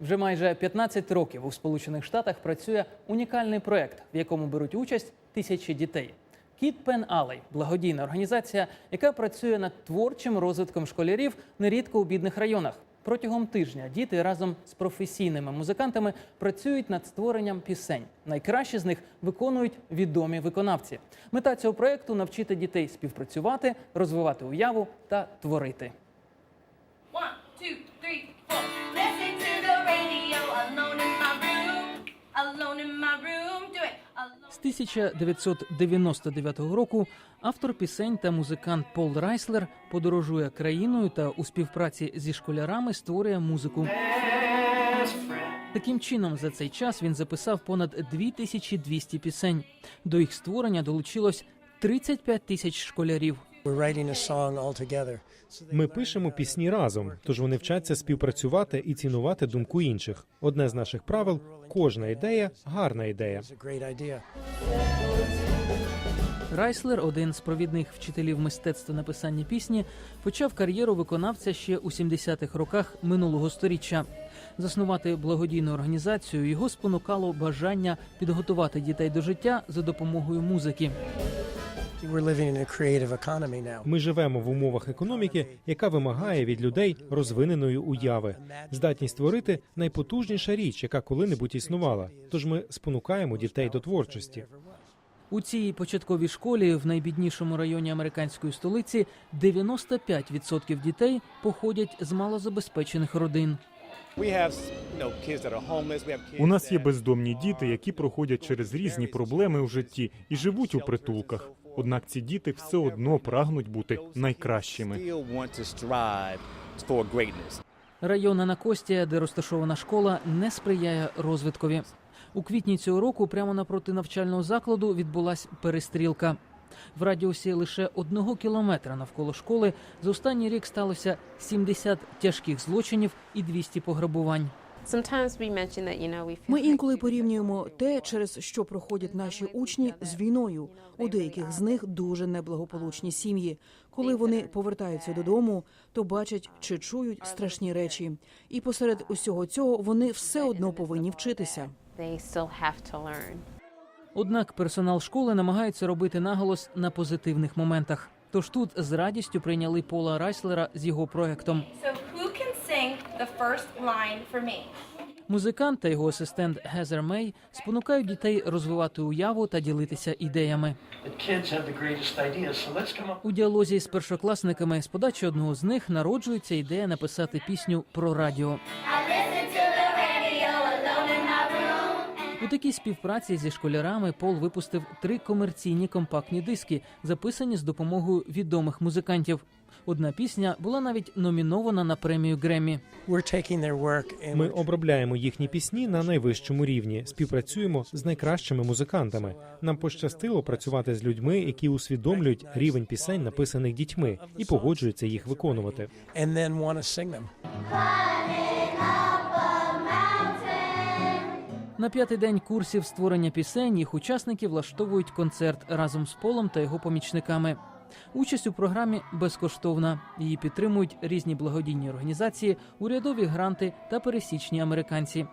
Вже майже 15 років у Сполучених Штатах працює унікальний проект, в якому беруть участь тисячі дітей. Кіт Пен Алей благодійна організація, яка працює над творчим розвитком школярів нерідко у бідних районах. Протягом тижня діти разом з професійними музикантами працюють над створенням пісень. Найкраще з них виконують відомі виконавці. Мета цього проекту навчити дітей співпрацювати, розвивати уяву та творити. 1999 року автор пісень та музикант Пол Райслер подорожує країною та у співпраці зі школярами створює музику. Таким чином, за цей час він записав понад 2200 пісень. До їх створення долучилось 35 тисяч школярів. We're writing a song all together. Ми пишемо пісні разом, тож вони вчаться співпрацювати і цінувати думку інших. Одне з наших правил кожна ідея гарна ідея. Райслер, один з провідних вчителів мистецтва написання пісні, почав кар'єру виконавця ще у 70-х роках минулого сторіччя. Заснувати благодійну організацію його спонукало бажання підготувати дітей до життя за допомогою музики. Ми живемо в умовах економіки, яка вимагає від людей розвиненої уяви. Здатність створити найпотужніша річ, яка коли-небудь існувала. Тож ми спонукаємо дітей до творчості. У цій початковій школі в найбіднішому районі американської столиці 95% дітей походять з малозабезпечених родин. We have, you know, kids that are homeless. We have kids У нас є бездомні діти, які проходять через різні проблеми у житті і живуть у притулках. Однак ці діти все одно прагнуть бути найкращими. Still want to strive for greatness. Район Анакостія, де розташована школа, не сприяє розвиткові. У квітні цього року прямо напроти навчального закладу відбулась перестрілка. В радіусі лише одного кілометра навколо школи за останній рік сталося 70 тяжких злочинів і 200 пограбувань. Ми інколи порівнюємо те, через що проходять наші учні з війною. У деяких з них дуже неблагополучні сім'ї. Коли вони повертаються додому, то бачать чи чують страшні речі. І посеред усього цього вони все одно повинні вчитися. Однак персонал школи намагається робити наголос на позитивних моментах. Тож тут з радістю прийняли Пола Райслера з його проектом. Музикант та його асистент Гезер Мей спонукають дітей розвивати уяву та ділитися ідеями. У діалозі з першокласниками з подачі одного з них народжується ідея написати пісню про радіо. У такій співпраці зі школярами Пол випустив три комерційні компактні диски, записані з допомогою відомих музикантів. Одна пісня була навіть номінована на премію Греммі. Ми обробляємо їхні пісні на найвищому рівні, співпрацюємо з найкращими музикантами. Нам пощастило працювати з людьми, які усвідомлюють рівень пісень, написаних дітьми, і погоджуються їх виконувати. На п'ятий день курсів створення пісень їх учасники влаштовують концерт разом з Полом та його помічниками. Участь у програмі безкоштовна. Її підтримують різні благодійні організації, урядові гранти та пересічні американці.